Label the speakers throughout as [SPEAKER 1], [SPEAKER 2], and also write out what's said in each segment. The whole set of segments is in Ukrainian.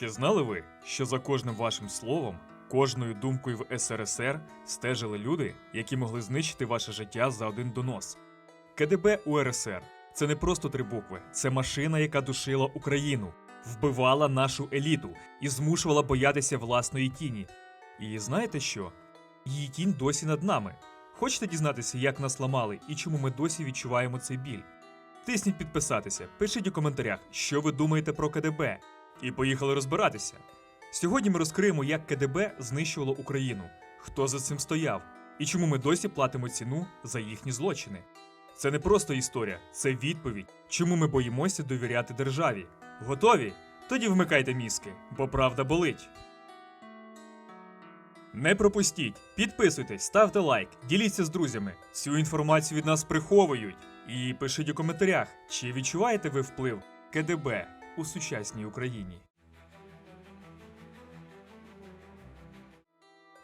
[SPEAKER 1] Чи знали ви, що за кожним вашим словом, кожною думкою в СРСР стежили люди, які могли знищити ваше життя за один донос? КДБ УРСР це не просто три букви, це машина, яка душила Україну, вбивала нашу еліту і змушувала боятися власної тіні. І знаєте що? Її тінь досі над нами. Хочете дізнатися, як нас ламали і чому ми досі відчуваємо цей біль? Тисніть підписатися, пишіть у коментарях, що ви думаєте про КДБ. І поїхали розбиратися. Сьогодні ми розкриємо, як КДБ знищувало Україну, хто за цим стояв, і чому ми досі платимо ціну за їхні злочини. Це не просто історія, це відповідь, чому ми боїмося довіряти державі. Готові? Тоді вмикайте мізки, бо правда болить. Не пропустіть, підписуйтесь, ставте лайк, діліться з друзями. Цю інформацію від нас приховують. І пишіть у коментарях, чи відчуваєте ви вплив КДБ у сучасній Україні.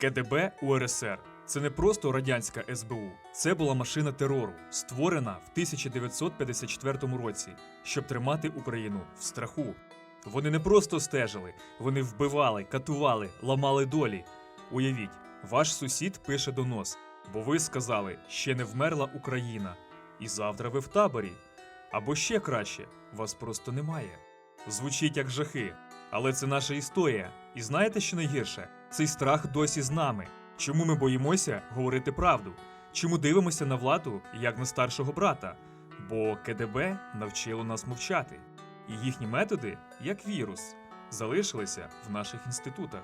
[SPEAKER 1] КДБ УРСР це не просто радянська СБУ, це була машина терору, створена в 1954 році, щоб тримати Україну в страху. Вони не просто стежили, вони вбивали, катували, ламали долі. Уявіть, ваш сусід пише донос, бо ви сказали, ще не вмерла Україна, і завтра ви в таборі. Або ще краще, вас просто немає. Звучить як жахи, але це наша історія. І знаєте, що найгірше? Цей страх досі з нами. Чому ми боїмося говорити правду? Чому дивимося на владу як на старшого брата? Бо КДБ навчило нас мовчати. І їхні методи, як вірус, залишилися в наших інститутах.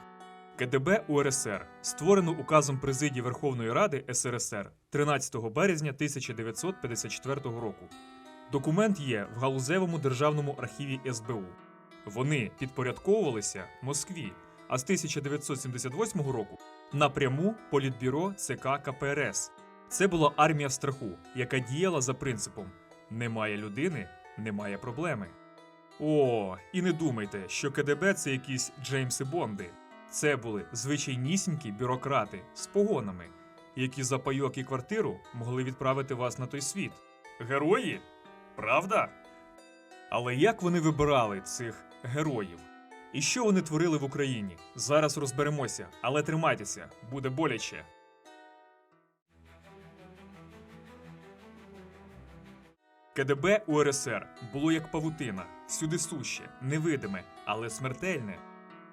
[SPEAKER 1] КДБ УРСР створено указом Президії Верховної Ради СРСР 13 березня 1954 року. Документ є в галузевому державному архіві СБУ. Вони підпорядковувалися Москві, а з 1978 року напряму Політбюро ЦК КПРС. Це була армія страху, яка діяла за принципом: немає людини, немає проблеми. О, і не думайте, що КДБ це якісь Джеймси Бонди. Це були звичайнісінькі бюрократи з погонами, які за пайок і квартиру могли відправити вас на той світ. Герої? Правда? Але як вони вибирали цих героїв? І що вони творили в Україні? Зараз розберемося, але тримайтеся, буде боляче. КДБ УРСР було як павутина, всюди суще, невидиме, але смертельне.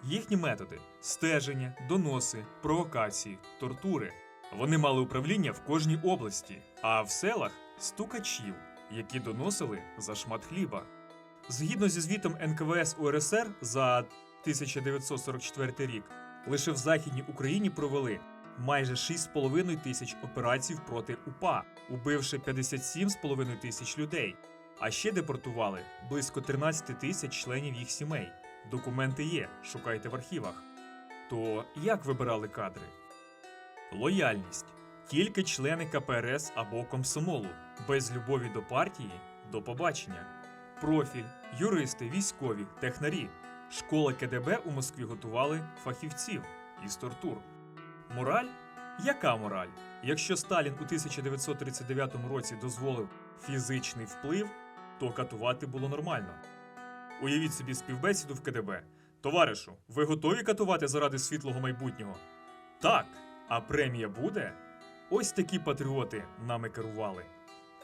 [SPEAKER 1] Їхні методи стеження, доноси, провокації, тортури. Вони мали управління в кожній області, а в селах стукачів, які доносили за шмат хліба. Згідно зі звітом НКВС УРСР за 1944 рік, лише в Західній Україні провели майже 6,5 тисяч операцій проти УПА, убивши 57,5 тисяч людей, а ще депортували близько 13 тисяч членів їх сімей. Документи є, шукайте в архівах. То як вибирали кадри? Лояльність. Тільки члени КПРС або комсомолу, без любові до партії, до побачення. Профіль, юристи, військові, технарі. Школа КДБ у Москві готували фахівців із тортур. Мораль? Яка мораль? Якщо Сталін у 1939 році дозволив фізичний вплив, то катувати було нормально. Уявіть собі співбесіду в КДБ. Товаришу, ви готові катувати заради світлого майбутнього? Так, а премія буде? Ось такі патріоти нами керували.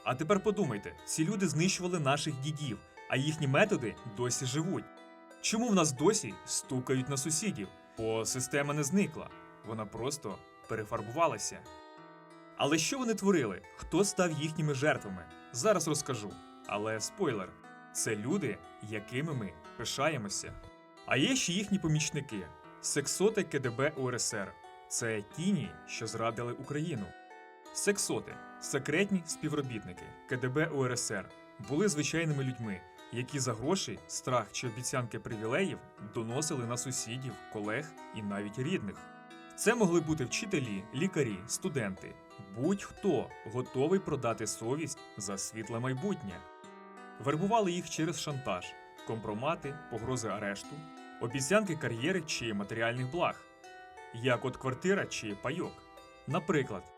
[SPEAKER 1] А тепер подумайте: ці люди знищували наших дідів, а їхні методи досі живуть. Чому в нас досі стукають на сусідів? Бо система не зникла, вона просто перефарбувалася. Але що вони творили? Хто став їхніми жертвами? Зараз розкажу. Але спойлер: це люди, якими ми пишаємося. А є ще їхні помічники сексоти КДБ УРСР. Це тіні, що зрадили Україну. Сексоти секретні співробітники КДБ УРСР були звичайними людьми, які за гроші, страх чи обіцянки привілеїв доносили на сусідів, колег і навіть рідних. Це могли бути вчителі, лікарі, студенти, будь-хто готовий продати совість за світле майбутнє. Вербували їх через шантаж, компромати, погрози арешту, обіцянки кар'єри чи матеріальних благ, як от квартира чи пайок. Наприклад,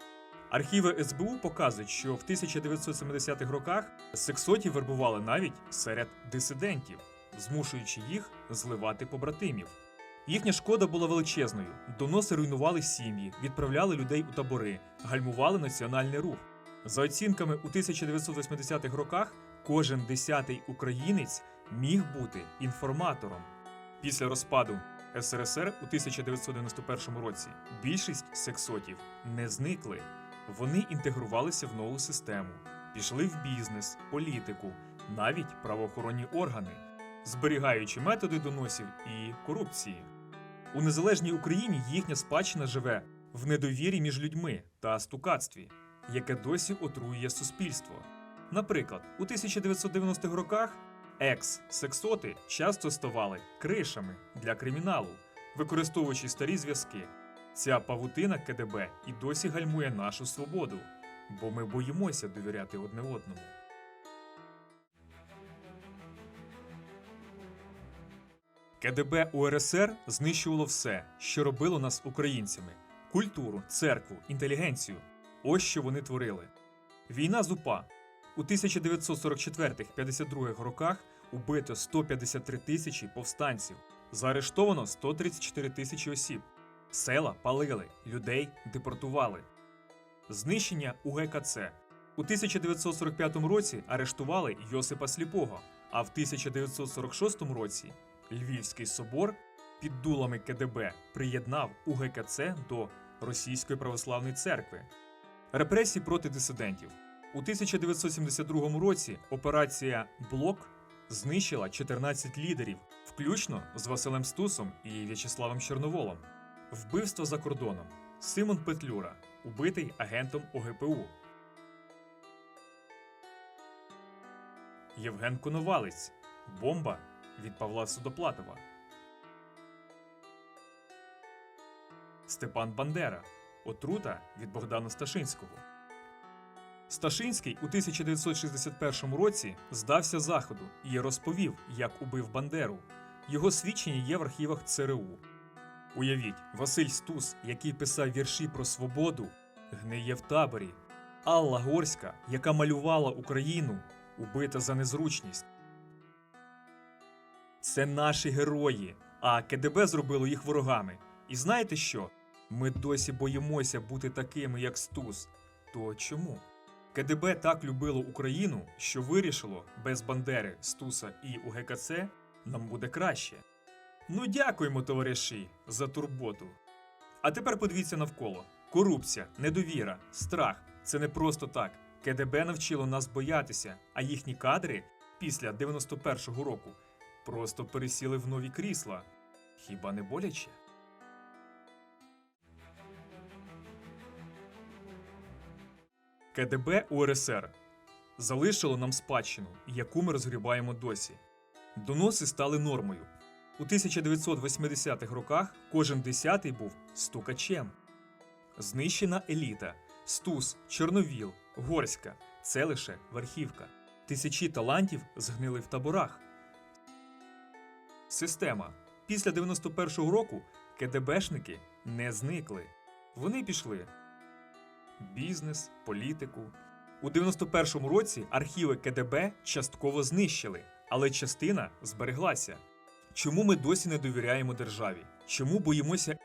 [SPEAKER 1] архіви СБУ показують, що в 1970-х роках сексотів вербували навіть серед дисидентів. змушуючи їх зливати побратимів. Їхня шкода була величезною. Доноси руйнували сім'ї, відправляли людей у табори, гальмували національний рух. За оцінками у 1980-х роках кожен десятий українець міг бути інформатором. Після розпаду СРСР у 1991 році більшість сексотів не зникли. Вони інтегрувалися в нову систему, пішли в бізнес, політику, навіть правоохоронні органи, зберігаючи методи доносів і корупції. У незалежній Україні їхня спадщина живе в недовірі між людьми та стукацтві, яке досі отруює суспільство. Наприклад, у 1990-х роках екс-сексоти часто ставали кришами для криміналу, використовуючи старі зв'язки. Ця павутина КДБ і досі гальмує нашу свободу, бо ми боїмося довіряти одне одному. КДБ УРСР знищувало все, що робило нас українцями: культуру, церкву, інтелігенцію. Ось що вони творили. Війна з УПА. У 1944-52 роках убито 153 тисячі повстанців, заарештовано 134 тисячі осіб. Села палили, людей депортували. Знищення УГКЦ. У 1945 році арештували Йосипа Сліпого, а в 1946 році Львівський собор під дулами КДБ приєднав УГКЦ до Російської православної церкви. Репресії проти дисидентів. У 1972 році операція Блок знищила 14 лідерів, включно з Василем Стусом і В'ячеславом Чорноволом. Вбивство за кордоном. Симон Петлюра, убитий агентом ОГПУ. Євген Коновалець. Бомба від Павла Судоплатова. Степан Бандера. Отрута від Богдана Сташинського. Сташинський у 1961 році здався заходу і розповів, як убив Бандеру. Його свідчення є в архівах ЦРУ. Уявіть, Василь Стус, який писав вірші про свободу, гниє в таборі. Алла Горська, яка малювала Україну, убита за незручність. Це наші герої, а КДБ зробило їх ворогами. І знаєте що? Ми досі боїмося бути такими, як Стус. То чому? КДБ так любило Україну, що вирішило без Бандери, Стуса і УГКЦ нам буде краще. Ну дякуємо, товариші, за турботу. А тепер подивіться навколо: корупція, недовіра, страх це не просто так. КДБ навчило нас боятися, а їхні кадри після 91-го року просто пересіли в нові крісла. Хіба не боляче? КДБ УРСР залишило нам спадщину, яку ми розгрібаємо досі. Доноси стали нормою. У 1980-х роках кожен десятий був стукачем. Знищена еліта, Стус, Чорновіл, Горська це лише верхівка. Тисячі талантів згнили в таборах. Система. Після 91-го року КДБшники не зникли. Вони пішли. Бізнес, політику. У 91-му році архіви КДБ частково знищили, але частина збереглася. Чому ми досі не довіряємо державі? Чому боїмося,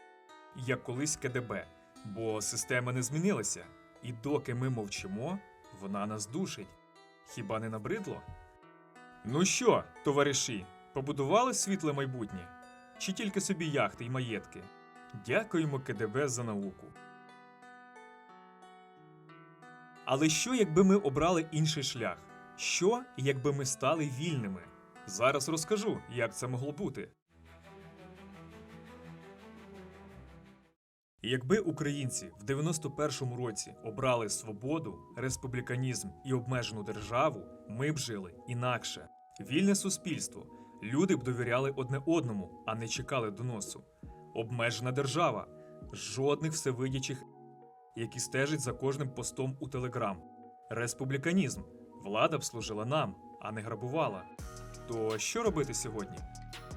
[SPEAKER 1] як колись КДБ? Бо система не змінилася, і доки ми мовчимо, вона нас душить. Хіба не набридло? Ну що, товариші, побудували світле майбутнє? Чи тільки собі яхти й маєтки? Дякуємо КДБ за науку. Але що, якби ми обрали інший шлях? Що, якби ми стали вільними? Зараз розкажу, як це могло бути. Якби українці в 91-му році обрали свободу, республіканізм і обмежену державу, ми б жили інакше. Вільне суспільство. Люди б довіряли одне одному, а не чекали доносу. Обмежена держава. Жодних всевидячих, які стежать за кожним постом у Телеграм. Республіканізм. Влада б служила нам, а не грабувала. То що робити сьогодні?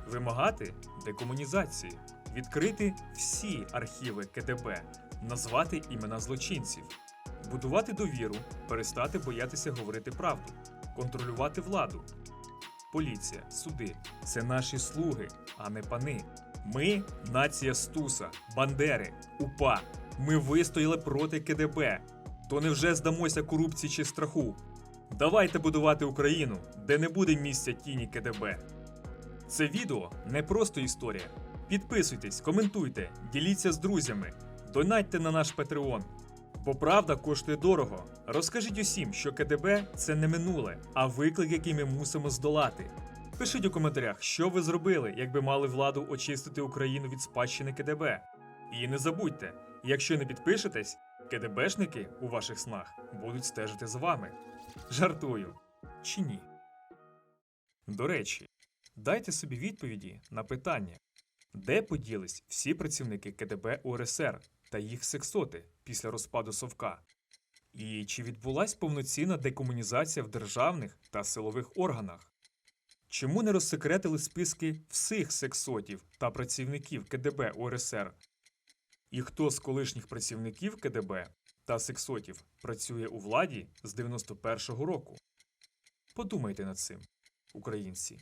[SPEAKER 1] Вимагати декомунізації, відкрити всі архіви КДБ, назвати імена злочинців, будувати довіру, перестати боятися говорити правду, контролювати владу, поліція, суди це наші слуги, а не пани. Ми нація Стуса, Бандери, УПА. Ми вистояли проти КДБ. То невже здамося корупції чи страху? Давайте будувати Україну, де не буде місця тіні КДБ. Це відео не просто історія. Підписуйтесь, коментуйте, діліться з друзями, донатьте на наш Patreon. Бо правда коштує дорого. Розкажіть усім, що КДБ це не минуле, а виклик, який ми мусимо здолати. Пишіть у коментарях, що ви зробили, якби мали владу очистити Україну від спадщини КДБ. І не забудьте, якщо не підпишетесь, КДБшники у ваших снах будуть стежити за вами. Жартую. Чи ні? До речі, дайте собі відповіді на питання, де поділись всі працівники КДБ УРСР та їх сексоти після розпаду Совка? І чи відбулась повноцінна декомунізація в державних та силових органах? Чому не розсекретили списки всіх сексотів та працівників КДБ УРСР? І хто з колишніх працівників КДБ та сексотів працює у владі з 91-го року? Подумайте над цим, українці.